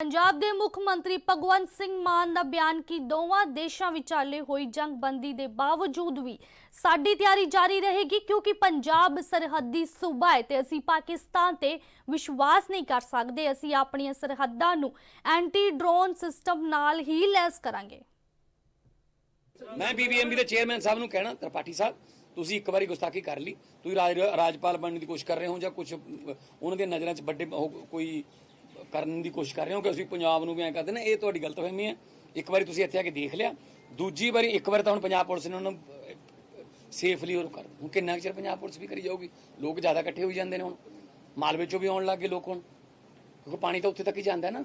ਪੰਜਾਬ ਦੇ ਮੁੱਖ ਮੰਤਰੀ ਭਗਵੰਤ ਸਿੰਘ ਮਾਨ ਦਾ ਬਿਆਨ ਕਿ ਦੋਵਾਂ ਦੇਸ਼ਾਂ ਵਿਚਾਲੇ ਹੋਈ ਜੰਗਬੰਦੀ ਦੇ ਬਾਵਜੂਦ ਵੀ ਸਾਡੀ ਤਿਆਰੀ ਜਾਰੀ ਰਹੇਗੀ ਕਿਉਂਕਿ ਪੰਜਾਬ ਸਰਹੱਦੀ ਸੂਬਾ ਹੈ ਤੇ ਅਸੀਂ ਪਾਕਿਸਤਾਨ ਤੇ ਵਿਸ਼ਵਾਸ ਨਹੀਂ ਕਰ ਸਕਦੇ। ਅਸੀਂ ਆਪਣੀਆਂ ਸਰਹੱਦਾਂ ਨੂੰ ਐਂਟੀ ਡਰੋਨ ਸਿਸਟਮ ਨਾਲ ਹੀ ਲੈਸ ਕਰਾਂਗੇ। ਮੈਂ ਬੀਬੀਐਮਬੀ ਦੇ ਚੇਅਰਮੈਨ ਸਾਹਿਬ ਨੂੰ ਕਹਿਣਾ, ਤ੍ਰਿਪਾਠੀ ਸਾਹਿਬ, ਤੁਸੀਂ ਇੱਕ ਵਾਰੀ ਗੁਸਤਾਖੀ ਕਰ ਲਈ। ਤੁਸੀਂ ਰਾਜਪਾਲ ਬਣਨ ਦੀ ਕੋਸ਼ਿਸ਼ ਕਰ ਰਹੇ ਹੋ ਜਾਂ ਕੁਝ ਉਹਨਾਂ ਦੀਆਂ ਨਜ਼ਰਾਂ 'ਚ ਵੱਡੇ ਕੋਈ ਕਰਨ ਦੀ ਕੋਸ਼ਿਸ਼ ਕਰ ਰਹੇ ਹੋ ਕਿ ਅਸੀਂ ਪੰਜਾਬ ਨੂੰ ਵੀ ਐਂ ਕਰਦੇ ਨੇ, ਇਹ ਤੁਹਾਡੀ ਗਲਤਫਹਿਮੀ ਹੈ। ਇੱਕ ਵਾਰੀ ਤੁਸੀਂ ਇੱਥੇ ਆ ਕੇ ਦੇਖ ਲਿਆ, ਦੂਜੀ ਵਾਰੀ ਇੱਕ ਵਾਰ ਤਾਂ ਹੁਣ ਪੰਜਾਬ ਪੁਲਿਸ ਨੇ ਉਹਨਾਂ ਨੂੰ ਸੇਫਲੀ ਉਹ ਕਰ ਹੁਣ ਕਿੰਨਾ ਕੁ ਚਿਰ ਪੰਜਾਬ ਪੁਲਿਸ ਵੀ ਕਰੀ ਜਾਊਗੀ? ਲੋਕ ਜ਼ਿਆਦਾ ਇਕੱਠੇ ਹੋਈ ਜਾਂਦੇ ਨੇ ਹੁਣ। ਮਾਲਵੇ ਚੋਂ ਵੀ ਆਉਣ ਲੱਗ ਗਏ ਲੋਕ ਹੁਣ। ਕਿਉਂਕਿ ਪਾਣੀ ਤਾਂ ਉੱਥੇ ਤੱਕ ਹੀ ਜਾਂਦਾ ਨਾ।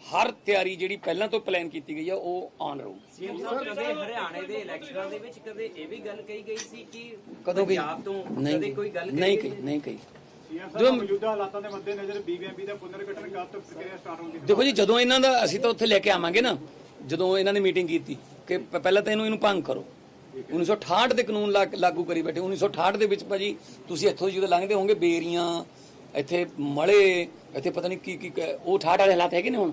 ਹਰ ਤਿਆਰੀ ਜਿਹੜੀ ਪਹਿਲਾਂ ਤੋਂ ਪਲਾਨ ਕੀਤੀ ਗਈ ਹੈ ਉਹ ਆਨ ਰਹੂਗੀ। ਸੀਐਮ ਸਾਹਿਬ ਕਦੇ ਹਰਿਆਣੇ ਦੇ ਇਲੈਕਸ਼ਨਾਂ ਦੇ ਵਿੱਚ ਕਦੇ ਇਹ ਵੀ ਗੱਲ ਕਹੀ ਗਈ ਸੀ ਕਿ ਕਦੋਂ ਗਈ ਪੰਜਾਬ ਤੋਂ ਨਹੀਂ ਕਦੇ ਕੋਈ ਗੱਲ ਨਹੀਂ ਕਹੀ ਕਹੀ ਨਹੀਂ ਕਹੀ। ਸੀਐਮ ਸਾਹਿਬ ਮੌਜੂਦਾ ਹਾਲਾਤਾਂ ਦੇ ਮੱਦੇਨਜ਼ਰ ਬੀਬੀਐਮਬੀ ਦਾ ਪੁਨਰਗਠਨ ਕਦ ਤੋਂ ਪ੍ਰਕਿਰਿਆ ਸਟਾਰਟ ਹੋਣ ਦੀ ਦੇਖੋ ਜੀ ਜਦੋਂ ਇਹਨਾਂ ਦਾ ਅਸੀਂ ਤਾਂ ਉੱਥੇ ਲੈ ਕੇ ਆਵਾਂਗੇ ਨਾ ਜਦੋਂ ਇਹਨਾਂ ਨੇ ਮੀਟਿੰਗ ਕੀਤੀ ਕਿ ਪਹਿਲਾਂ ਤਾਂ ਇਹਨੂੰ ਇਹਨੂੰ ਭੰਗ ਕਰੋ। 1968 ਦੇ ਕਾਨੂੰਨ ਲਾਗੂ ਕਰੀ ਬੈਠੇ 1968 ਦੇ ਵਿੱਚ ਭਾਜੀ ਤੁਸੀਂ ਇੱਥੋਂ ਜਦੋਂ ਲੰਘਦੇ ਹੋਵੋਗੇ ਬੇਰੀਆਂ ਇੱਥੇ ਮਲੇ ਇੱਥੇ ਪਤਾ ਨਹੀਂ ਕੀ ਕੀ ਕ- ਉਹ 68 ਵਾਲੇ ਹਾਲਾਤ ਹੈਗੇ ਨੇ ਹੁਣ?